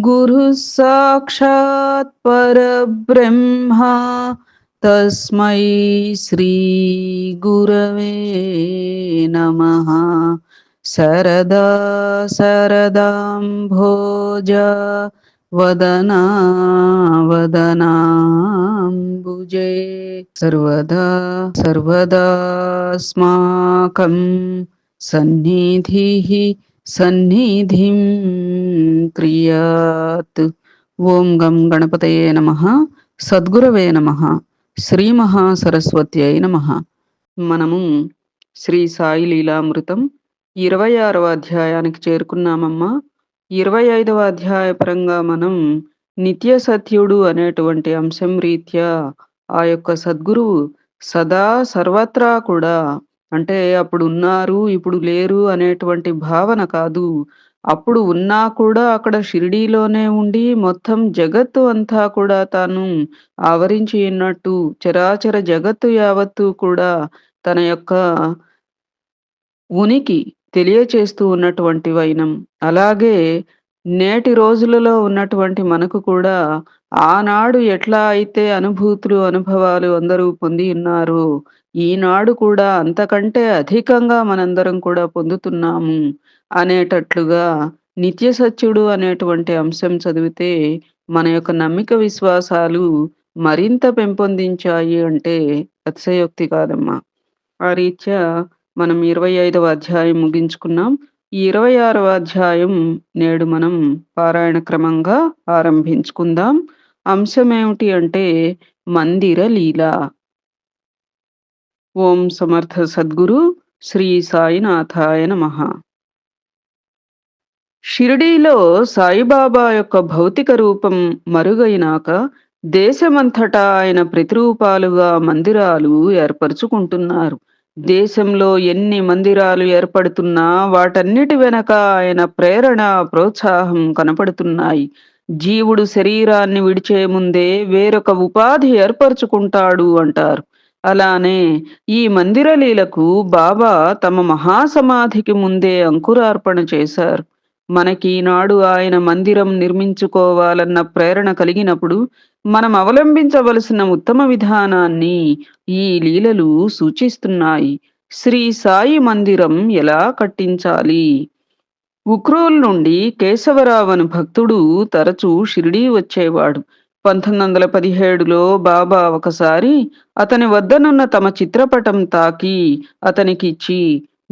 गुरुः साक्षात् परब्रह्मा तस्मै श्रीगुरवे नमः। सरदा सरदाम्भोज वदना वदनाम्बुजे। सर्वदा सर्वदास्माकं सन्निधिः సన్నిధిం క్రియాత్. ఓం గం గణపతయే నమ. సద్గురవే నమ. శ్రీ మహాసరస్వత్యై నమ. మనము శ్రీ సాయి లీలామృతం ఇరవై ఆరవ అధ్యాయానికి చేరుకున్నామమ్మా. ఇరవై ఐదవ అధ్యాయ పరంగా మనం నిత్య సత్యుడు అనేటువంటి అంశం రీత్యా ఆ యొక్క సద్గురువు సదా సర్వత్రా కూడా అంటే అప్పుడు ఉన్నారు ఇప్పుడు లేరు అనేటువంటి భావన కాదు. అప్పుడు ఉన్నా కూడా అక్కడ షిరిడీలోనే ఉండి మొత్తం జగత్తు అంతా కూడా తాను ఆవరించి ఉన్నట్టు చరాచర జగత్తు యావత్తు కూడా తన యొక్క ఉనికి తెలియచేస్తూ ఉన్నటువంటి వైనం. అలాగే నేటి రోజులలో ఉన్నటువంటి మనకు కూడా ఆనాడు ఎట్లా అయితే అనుభూతులు అనుభవాలు అందరూ పొంది ఉన్నారు ఈనాడు కూడా అంతకంటే అధికంగా మనందరం కూడా పొందుతున్నాము అనేటట్లుగా నిత్య సత్యుడు అనేటువంటి అంశం చదివితే మన యొక్క నమ్మిక విశ్వాసాలు మరింత పెంపొందించాయి అంటే అతిశయోక్తి కాదమ్మా. ఆ రీత్యా మనం ఇరవై ఐదవ అధ్యాయం ముగించుకున్నాం. ఈ ఇరవై ఆరవ అధ్యాయం నేడు మనం పారాయణ క్రమంగా ఆరంభించుకుందాం. అంశం ఏమిటి అంటే మందిర లీల. ఓం సమర్థ సద్గురు శ్రీ సాయినాథాయ నమ. షిరిడీలో సాయిబాబా యొక్క భౌతిక రూపం మరుగైనాక దేశమంతటా ఆయన ప్రతిరూపాలుగా మందిరాలు ఏర్పరచుకుంటున్నారు. దేశంలో ఎన్ని మందిరాలు ఏర్పడుతున్నా వాటన్నిటి వెనక ఆయన ప్రేరణ ప్రోత్సాహం కనపడుతున్నాయి. జీవుడు శరీరాన్ని విడిచే ముందే వేరొక ఉపాధి ఏర్పరచుకుంటాడు అంటారు. అలానే ఈ మందిరలీలకు బాబా తమ మహాసమాధికి ముందే అంకురార్పణ చేశారు. మనకి ఈనాడు ఆయన మందిరం నిర్మించుకోవాలన్న ప్రేరణ కలిగినప్పుడు మనం అవలంబించవలసిన ఉత్తమ విధానాన్ని ఈ లీలలు సూచిస్తున్నాయి. శ్రీ సాయి మందిరం ఎలా కట్టించాలి? ఉక్రోల్ నుండి కేశవరావు భక్తుడు తరచూ షిరిడీ వచ్చేవాడు. పంతొమ్మిది వందల పదిహేడులో బాబా ఒకసారి అతని వద్దనున్న తమ చిత్రపటం తాకి అతనికిచ్చి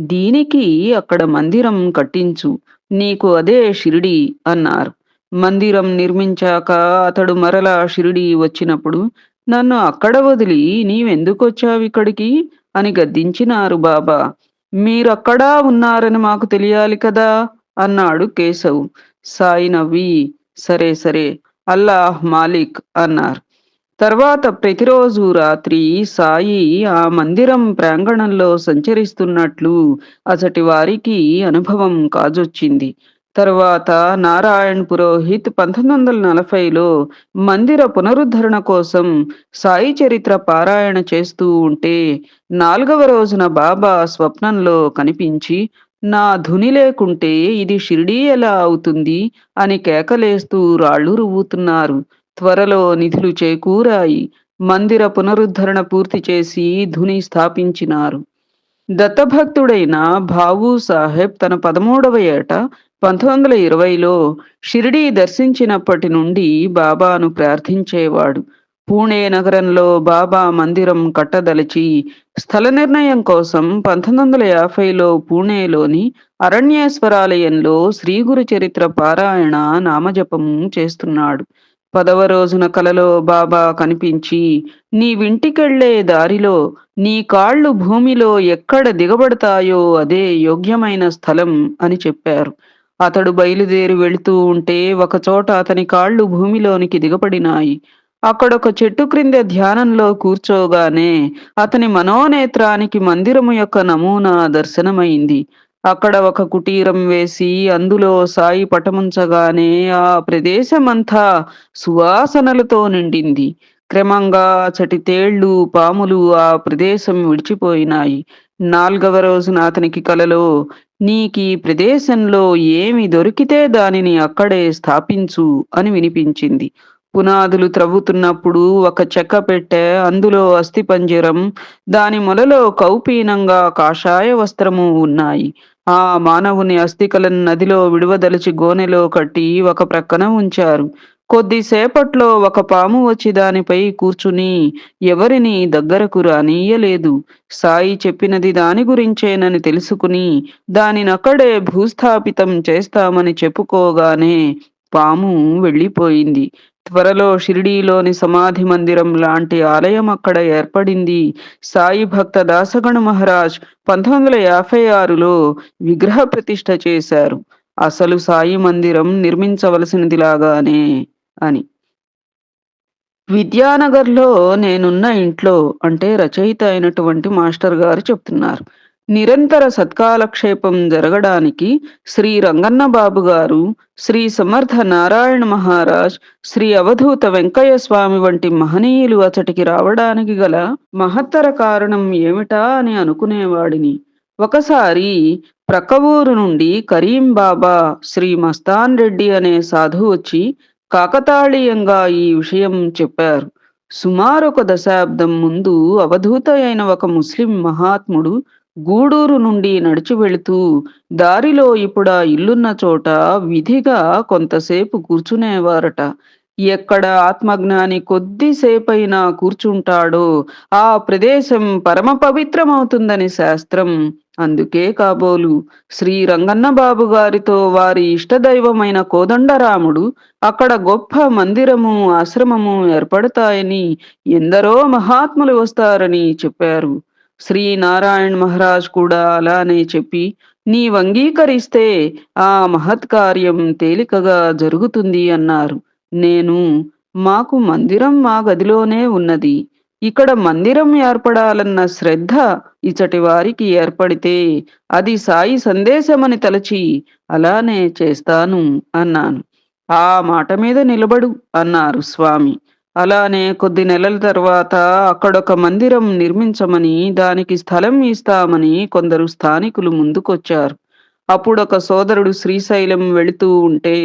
దీనికి అక్కడ మందిరం కట్టించు నీకు అదే షిరిడి అన్నారు. మందిరం నిర్మించాక అతడు మరలా షిరిడి వచ్చినప్పుడు నన్ను అక్కడ వదిలి నీవెందుకొచ్చావు ఇక్కడికి? అని గద్దించినారు బాబా. మీరక్కడా ఉన్నారని మాకు తెలియాలి కదా అన్నాడు కేశవ్. సాయి నవ్వి సరే సరే అల్లాహ్ మాలిక్ అన్నారు. తర్వాత ప్రతిరోజు రాత్రి సాయి ఆ మందిరం ప్రాంగణంలో సంచరిస్తున్నట్లు అసటి వారికి అనుభవం కాజొచ్చింది. తర్వాత నారాయణ్ పురోహిత్ పంతొమ్మిది వందల నలభైలో మందిర పునరుద్ధరణ కోసం సాయి చరిత్ర పారాయణ చేస్తూ ఉంటే నాలుగవ రోజున బాబా స్వప్నంలో కనిపించి నా ధుని లేకుంటే ఇది షిరిడీ ఎలా అవుతుంది? అని కేకలేస్తూ రాళ్ళు రువ్వుతున్నారు. త్వరలో నిధులు చేకూరాయి. మందిర పునరుద్ధరణ పూర్తి చేసి ధుని స్థాపించినారు. దత్తభక్తుడైన భావు సాహెబ్ తన పదమూడవ ఏట పంతొమ్మిది వందల ఇరవైలో షిరిడీ దర్శించినప్పటి నుండి బాబాను ప్రార్థించేవాడు. పూణే నగరంలో బాబా మందిరం కట్టదలిచి స్థల నిర్ణయం కోసం పంతొమ్మిది వందల యాభైలో పూణేలోని అరణ్యేశ్వరాలయంలో శ్రీగురు చరిత్ర పారాయణ నామజపం చేస్తున్నాడు. పదవ రోజున కలలో బాబా కనిపించి నీ వింటికెళ్ళే దారిలో నీ కాళ్ళు భూమిలో ఎక్కడ దిగబడతాయో అదే యోగ్యమైన స్థలం అని చెప్పారు. అతడు బయలుదేరి వెళుతూ ఉంటే ఒకచోట అతని కాళ్ళు భూమిలోనికి దిగబడినాయి. అక్కడొక చెట్టు క్రింద ధ్యానంలో కూర్చోగానే అతని మనోనేత్రానికి మందిరము యొక్క నమూనా దర్శనమైంది. అక్కడ ఒక కుటీరం వేసి అందులో సాయి పటముంచగానే ఆ ప్రదేశమంతా సువాసనలతో నిండింది. క్రమంగా చటితేళ్ళు పాములు ఆ ప్రదేశం విడిచిపోయినాయి. నాల్గవ రోజున అతనికి కలలో నీకీ ప్రదేశంలో ఏమి దొరికితే దానిని అక్కడే స్థాపించు అని వినిపించింది. పునాదులు త్రవ్వుతున్నప్పుడు ఒక చెక్క పెట్టె, అందులో అస్థిపంజరం, దాని మొలలో కౌపీనంగా కాషాయ వస్త్రము ఉన్నాయి. ఆ మానవుని అస్థికలను నదిలో విడువదలచి గోనెలో కట్టి ఒక ప్రక్కన ఉంచారు. కొద్దిసేపట్లో ఒక పాము వచ్చి దానిపై కూర్చుని ఎవరిని దగ్గరకు రానీయలేదు. సాయి చెప్పినది దాని గురించేనని తెలుసుకుని దానినక్కడే భూస్థాపితం చేస్తామని చెప్పుకోగానే పాము వెళ్ళిపోయింది. త్వరలో షిరిడీలోని సమాధి మందిరం లాంటి ఆలయం అక్కడ ఏర్పడింది. సాయి భక్త దాసగణ మహారాజ్ పంతొమ్మిది వందల యాభై ఆరులో విగ్రహ ప్రతిష్ఠ చేశారు. అసలు సాయి మందిరం నిర్మించవలసినదిలాగానే అని. విద్యానగర్‌లో నేనున్న ఇంట్లో అంటే రచయిత అయినటువంటి మాస్టర్ గారు చెప్తున్నారు. నిరంతర సత్కాలక్షేపం జరగడానికి శ్రీ రంగన్న బాబు గారు, శ్రీ సమర్థ నారాయణ మహారాజ్, శ్రీ అవధూత వెంకయ్య స్వామి వంటి మహనీయులు అతటికి రావడానికి గల మహత్తర కారణం ఏమిటా అని అనుకునేవాడిని. ఒకసారి ప్రక్క ఊరు నుండి కరీం బాబా, శ్రీ మస్తాన్ రెడ్డి అనే సాధువు వచ్చి కాకతాళీయంగా ఈ విషయం చెప్పారు. సుమారొక దశాబ్దం ముందు అవధూత అయిన ఒక ముస్లిం మహాత్ముడు గూడూరు నుండి నడిచి వెళుతూ దారిలో ఇప్పుడా ఇల్లున్న చోట విధిగా కొంతసేపు కూర్చునేవారట. ఎక్కడ ఆత్మజ్ఞాని కొద్దిసేపైనా కూర్చుంటాడో ఆ ప్రదేశం పరమ పవిత్రమవుతుందని శాస్త్రం. అందుకే కాబోలు శ్రీ రంగన్న బాబు గారితో వారి ఇష్టదైవమైన కోదండరాముడు అక్కడ గొప్ప మందిరము, ఆశ్రమము ఏర్పడతాయని, ఎందరో మహాత్ములు వస్తారని చెప్పారు. శ్రీ నారాయణ్ మహారాజ్ కూడా అలానే చెప్పి నీవంగీకరిస్తే ఆ మహత్కార్యం తేలికగా జరుగుతుంది అన్నారు. నేను మాకు మందిరం మా గదిలోనే ఉన్నది. ఇక్కడ మందిరం ఏర్పడాలన్న శ్రద్ధ ఇచటి వారికి ఏర్పడితే అది సాయి సందేశమని తలచి అలానే చేస్తాను అన్నాను. ఆ మాట మీద నిలబడు అన్నారు స్వామి. అలానే కొద్ది నెలల తర్వాత అక్కడొక మందిరం నిర్మించమని, దానికి స్థలం ఇస్తామని కొందరు స్థానికులు ముందుకొచ్చారు. అప్పుడొక సోదరుడు శ్రీశైలం వెళుతూ ఉంటే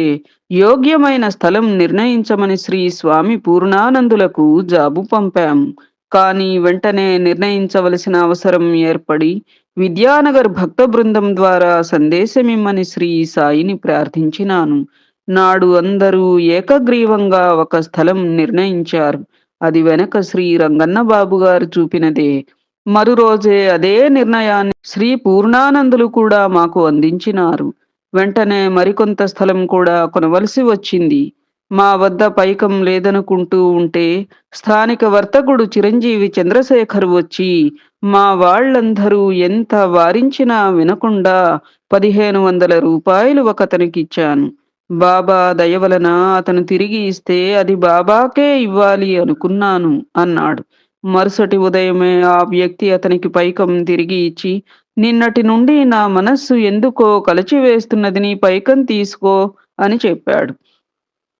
యోగ్యమైన స్థలం నిర్ణయించమని శ్రీ స్వామి పూర్ణానందులకు జాబు పంపాం కానీ వెంటనే నిర్ణయించవలసిన అవసరం ఏర్పడి విద్యానగర్ భక్త బృందం ద్వారా సందేశమిమ్మని శ్రీ సాయిని ప్రార్థించినాను. నాడు అందరూ ఏకగ్రీవంగా ఒక స్థలం నిర్ణయించారు. అది వెనక శ్రీ రంగన్న బాబు గారు చూపినదే. మరురోజే అదే నిర్ణయాన్ని శ్రీ పూర్ణానందులు కూడా మాకు అందించినారు. వెంటనే మరికొంత స్థలం కూడా కొనవలసి వచ్చింది. మా వద్ద పైకం లేదనుకుంటూ ఉంటే స్థానిక వర్తకుడు చిరంజీవి చంద్రశేఖర్ వచ్చి మా వాళ్ళందరూ ఎంత వారించినా వినకుండా పదిహేను వందల రూపాయలు ఒకతనికిచ్చాను. బాబా దయవలన అతను తిరిగి ఇస్తే అది బాబాకే ఇవ్వాలి అనుకున్నాను అన్నాడు. మరుసటి ఉదయమే ఆ వ్యక్తి అతనికి పైకం తిరిగి ఇచ్చి నిన్నటి నుండి నా మనస్సు ఎందుకో కలచివేస్తున్నది నీ పైకం తీసుకో అని చెప్పాడు.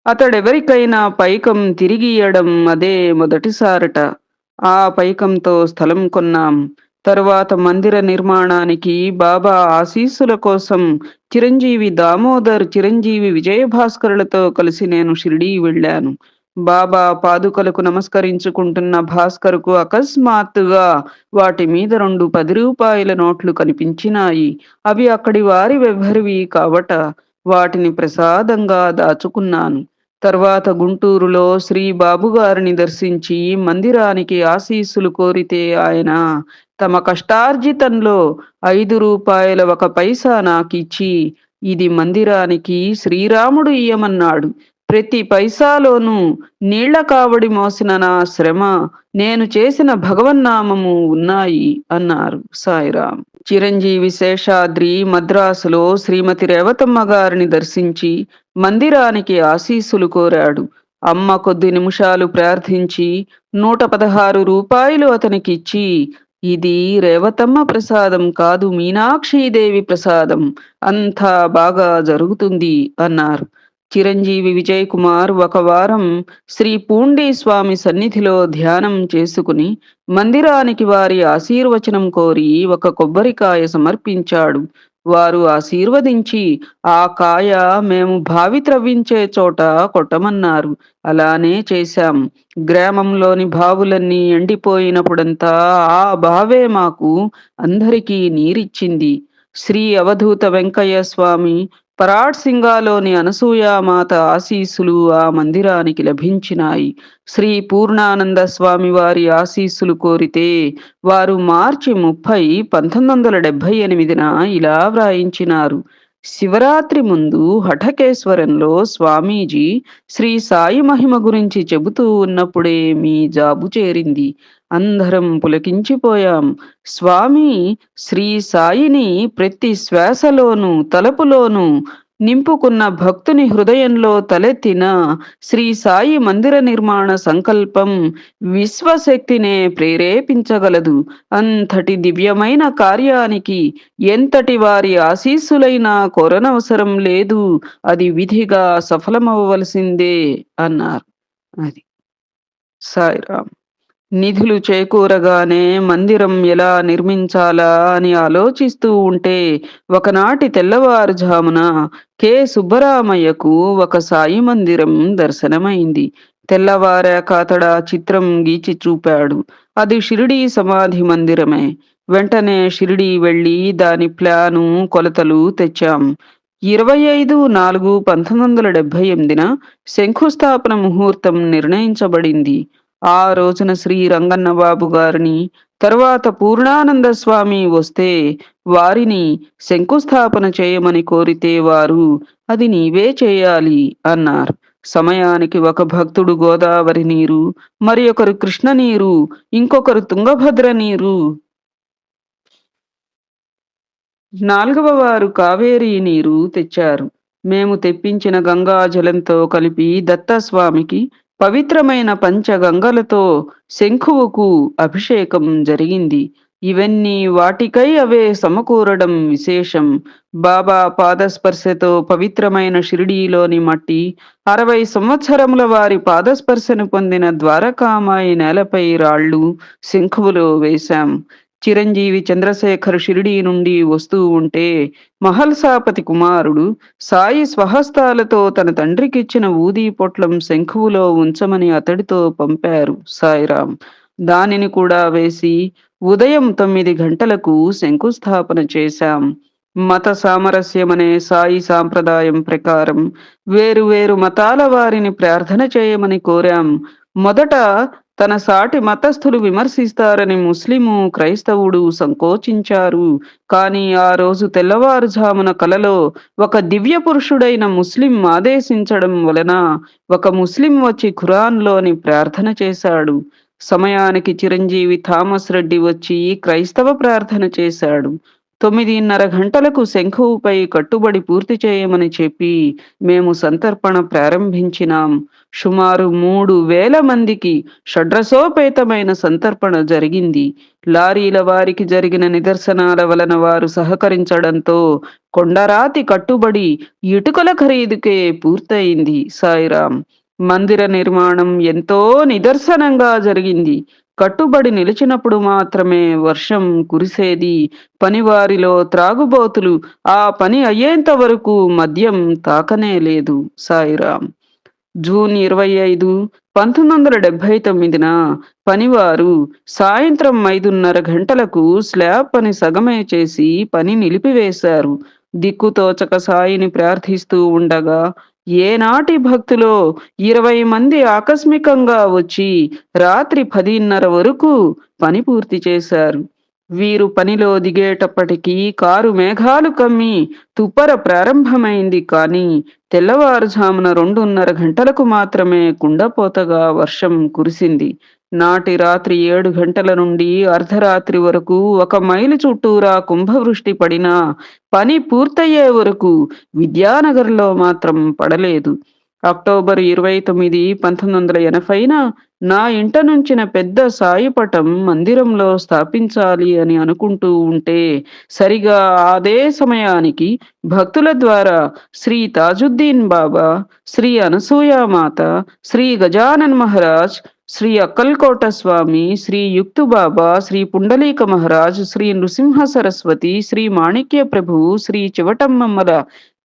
అతడెవరికైనా పైకం తిరిగియ్యడం అదే మొదటిసారట. ఆ పైకంతో స్థలం కొన్నాం. తరువాత మందిర నిర్మాణానికి బాబా ఆశీస్సుల కోసం చిరంజీవి దామోదర్, చిరంజీవి విజయభాస్కరులతో కలిసి నేను షిరిడీ వెళ్ళాను. బాబా పాదుకలకు నమస్కరించుకుంటున్న భాస్కర్‌కు అకస్మాత్తుగా వాటి మీద రెండు పది రూపాయల నోట్లు కనిపించినాయి. అవి అక్కడి వారి వెవ్వరివి కావట. వాటిని ప్రసాదంగా దాచుకున్నాను. తర్వాత గుంటూరులో శ్రీ బాబుగారిని దర్శించి మందిరానికి ఆశీస్సులు కోరితే ఆయన తమ కష్టార్జితంలో ఐదు రూపాయల ఒక పైసా నాకిచ్చి ఇది మందిరానికి శ్రీరాముడు ఇయ్యమన్నాడు. ప్రతి పైసాలోనూ నీళ్ళ కావడి మోసిన నా శ్రమ, నేను చేసిన భగవన్నామము ఉన్నాయి అన్నారు సాయిరాం. చిరంజీవి శేషాద్రి మద్రాసులో శ్రీమతి రేవతమ్మ గారిని దర్శించి మందిరానికి ఆశీస్సులు కోరాడు. అమ్మ కొద్ది నిమిషాలు ప్రార్థించి నూట పదహారు రూపాయలు అతనికిచ్చి ఇది రేవతమ్మ ప్రసాదం కాదు మీనాక్షీదేవి ప్రసాదం. అంతా బాగా జరుగుతుంది అన్నారు. చిరంజీవి విజయ్ కుమార్ ఒక వారం శ్రీ పూండి స్వామి సన్నిధిలో ధ్యానం చేసుకుని మందిరానికి వారి ఆశీర్వచనం కోరి ఒక కొబ్బరికాయ సమర్పించాడు. వారు ఆశీర్వదించి ఆ కాయ మేము భావి త్రవ్వించే చోట కొట్టమన్నారు. అలానే చేశాం. గ్రామంలోని బావులన్నీ ఎండిపోయినప్పుడంతా ఆ బావే మాకు అందరికీ నీరిచ్చింది. శ్రీ అవధూత వెంకయ్య స్వామి పరాడ్ సింగాలోని అనసూయామాత ఆశీస్సులు ఆ మందిరానికి లభించినాయి. శ్రీ పూర్ణానంద స్వామి వారి ఆశీస్సులు కోరితే వారు మార్చి ముప్పై పంతొమ్మిది వందల డెబ్భై ఎనిమిదిన ఇలా వ్రాయించినారు. శివరాత్రి ముందు హఠకేశ్వరంలో స్వామీజీ శ్రీ సాయి మహిమ గురించి చెబుతూ ఉన్నప్పుడే మీ జాబు చేరింది. అందరం పులకించిపోయాం. స్వామి శ్రీ సాయిని ప్రతి శ్వాసలోనూ తలపులోనూ నింపుకున్న భక్తుని హృదయంలో తలెత్తిన శ్రీ సాయి మందిర నిర్మాణ సంకల్పం విశ్వశక్తినే ప్రేరేపించగలదు. అంతటి దివ్యమైన కార్యానికి ఎంతటి వారి ఆశీస్సులైనా కోరనవసరం లేదు. అది విధిగా సఫలమవ్వవలసిందే అన్నారు. అది సాయిరామ్. నిధులు చేకూరగానే మందిరం ఎలా నిర్మించాలా అని ఆలోచిస్తూ ఉంటే ఒకనాటి తెల్లవారుజామున కె. సుబ్బరామయ్యకు ఒక సాయి మందిరం దర్శనమైంది. తెల్లవారాక అతడ చిత్రం గీచి చూపాడు. అది షిరిడి సమాధి మందిరమే. వెంటనే షిరిడి వెళ్ళి దాని ప్లాను కొలతలు తెచ్చాం. ఇరవై ఐదు నాలుగు పంతొమ్మిది వందల డెబ్బై ఎనిమిదిన శంకుస్థాపన ముహూర్తం నిర్ణయించబడింది. ఆ రోజున శ్రీ రంగన్న బాబు గారిని తరువాత పూర్ణానంద స్వామి వస్తే వారిని శంకుస్థాపన చేయమని కోరితే వారు అది నీవే చేయాలి అన్నారు. సమయానికి ఒక భక్తుడు గోదావరి నీరు మరి ఒకరు కృష్ణ నీరు ఇంకొకరు తుంగభద్ర నీరు. నాలుగవ వారు కావేరీ నీరు తెచ్చారు. మేము తెప్పించిన గంగా జలంతో కలిపి దత్తస్వామికి పవిత్రమైన పంచగంగలతో శంఖువుకు అభిషేకం జరిగింది. ఇవన్నీ వాటికై అవే సమకూరడం విశేషం. బాబా పాదస్పర్శతో పవిత్రమైన షిరిడీలోని మట్టి అరవై సంవత్సరముల వారి పాదస్పర్శను పొందిన ద్వారకామాయి నేలపై రాళ్ళు శంఖువులో వేశాం. చిరంజీవి చంద్రశేఖర్ షిరిడీ నుండి వస్తూ ఉంటే మహల్సాపతి కుమారుడు సాయి స్వహస్తాలతో తన తండ్రికిచ్చిన ఊదీ పొట్లం శంఖువులో ఉంచమని అతడితో పంపారు సాయిరాం దానిని కూడా వేసి ఉదయం తొమ్మిది గంటలకు శంకుస్థాపన చేశాం. మత సామరస్యమనే సాయి సాంప్రదాయం ప్రకారం వేరు వేరు మతాల వారిని ప్రార్థన చేయమని కోరాం. మొదట తన సాటి మతస్థులు విమర్శిస్తారని ముస్లిము క్రైస్తవుడు సంకోచించారు. కానీ ఆ రోజు తెల్లవారుజామున కలలో ఒక దివ్య పురుషుడైన ముస్లిం ఆదేశించడం వలన ఒక ముస్లిం వచ్చి ఖురాన్లోని ప్రార్థన చేశాడు. సమయానికి చిరంజీవి థామస్ రెడ్డి వచ్చి క్రైస్తవ ప్రార్థన చేశాడు. తొమ్మిదిన్నర గంటలకు శంఖువుపై కట్టుబడి పూర్తి చేయమని చెప్పి మేము సంతర్పణ ప్రారంభించినాం. సుమారు మూడు వేల మందికి షడ్రసోపేతమైన సంతర్పణ జరిగింది. లారీల వారికి జరిగిన నిదర్శనాల వలన వారు సహకరించడంతో కొండరాతి కట్టుబడి ఇటుకల ఖరీదుకే పూర్తయింది సాయిరాం. మందిర నిర్మాణం ఎంతో నిదర్శనంగా జరిగింది. కట్టుబడి నిలిచినప్పుడు మాత్రమే వర్షం కురిసేది. పనివారిలో త్రాగుబోతులు ఆ పని అయ్యేంత వరకు మద్యం తాకనే లేదు సాయిరాం. జూన్ ఇరవై ఐదు పంతొమ్మిది వందల డెబ్బై తొమ్మిదిన పనివారు సాయంత్రం ఐదున్నర గంటలకు స్లాబ్ పని సగమే చేసి పని నిలిపివేశారు. దిక్కుతోచక సాయిని ప్రార్థిస్తూ ఉండగా ఏనాటి భక్తులో ఇరవై మంది ఆకస్మికంగా వచ్చి రాత్రి పదిన్నర వరకు పని పూర్తి చేశారు. వీరు పనిలో దిగేటప్పటికీ కారు మేఘాలు కమ్మి తుప్పర ప్రారంభమైంది కానీ తెల్లవారుజామున రెండున్నర గంటలకు మాత్రమే కుండపోతగా వర్షం కురిసింది. నాటి రాత్రి ఏడు గంటల నుండి అర్ధరాత్రి వరకు ఒక మైలు చుట్టూరా కుంభవృష్టి పడినా పని పూర్తయ్యే వరకు విద్యానగర్లో మాత్రం పడలేదు. అక్టోబర్ 29, 1980న నా ఇంట నుంచిన పెద్ద సాయిపటం మందిరంలో స్థాపించాలి అని అనుకుంటూ ఉంటే, సరిగా అదే సమయానికి భక్తుల ద్వారా శ్రీ తాజుద్దీన్ బాబా, శ్రీ అనసూయామాత, శ్రీ గజానన్ మహారాజ్, శ్రీ అక్కల్కోట స్వామి, శ్రీ యుక్తు బాబా, శ్రీ పుండలీక మహారాజ్, శ్రీ నృసింహ సరస్వతి, శ్రీ మాణిక్య ప్రభు శ్రీ చివటమ్మమ్మల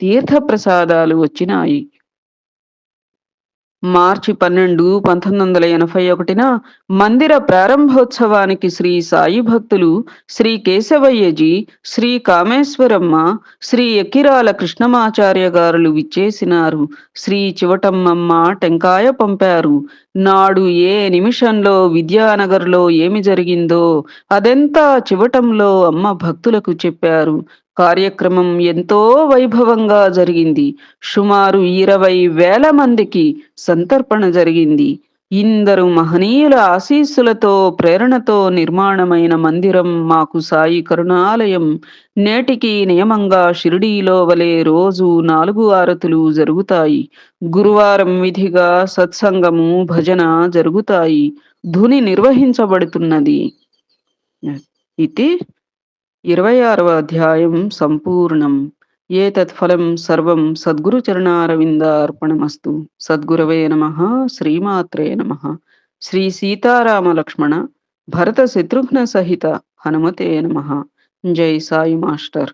తీర్థ ప్రసాదాలు వచ్చినాయి. మార్చి 12, 1981న మందిర ప్రారంభోత్సవానికి శ్రీ సాయి భక్తులు శ్రీ కేశవయ్యజీ, శ్రీ కామేశ్వరమ్మ, శ్రీ ఎక్కిరాల కృష్ణమాచార్య గారులు విచ్చేసినారు. శ్రీ చివటమ్మమ్మ టెంకాయ పంపారు. నాడు ఏ నిమిషంలో విద్యానగర్లో ఏమి జరిగిందో అదెంతా చివటంలో అమ్మ భక్తులకు చెప్పారు. కార్యక్రమం ఎంతో వైభవంగా జరిగింది. సుమారు ఇరవై వేల మందికి సంతర్పణ జరిగింది. ఇందరు మహనీయుల ఆశీస్సులతో, ప్రేరణతో నిర్మాణమైన మందిరం మాకు సాయి కరుణాలయం. నేటికి నియమంగా షిరిడీలో వలె రోజూ నాలుగు ఆరతులు జరుగుతాయి. గురువారం విధిగా సత్సంగము, భజన జరుగుతాయి. ధుని నిర్వహించబడుతున్నది. ఇది ఇరవై ఆరవ అధ్యాయం సంపూర్ణం. ఏ తత్ఫలం సర్వం సద్గురు సద్గురుచరణారవిందార్పణమస్తు. సద్గురవే నమ శ్రీమాత్రే నమ శ్రీ సీతారామ లక్ష్మణ భరత శత్రుఘ్న సహిత హనుమతే నమ జై సాయి మాస్టర్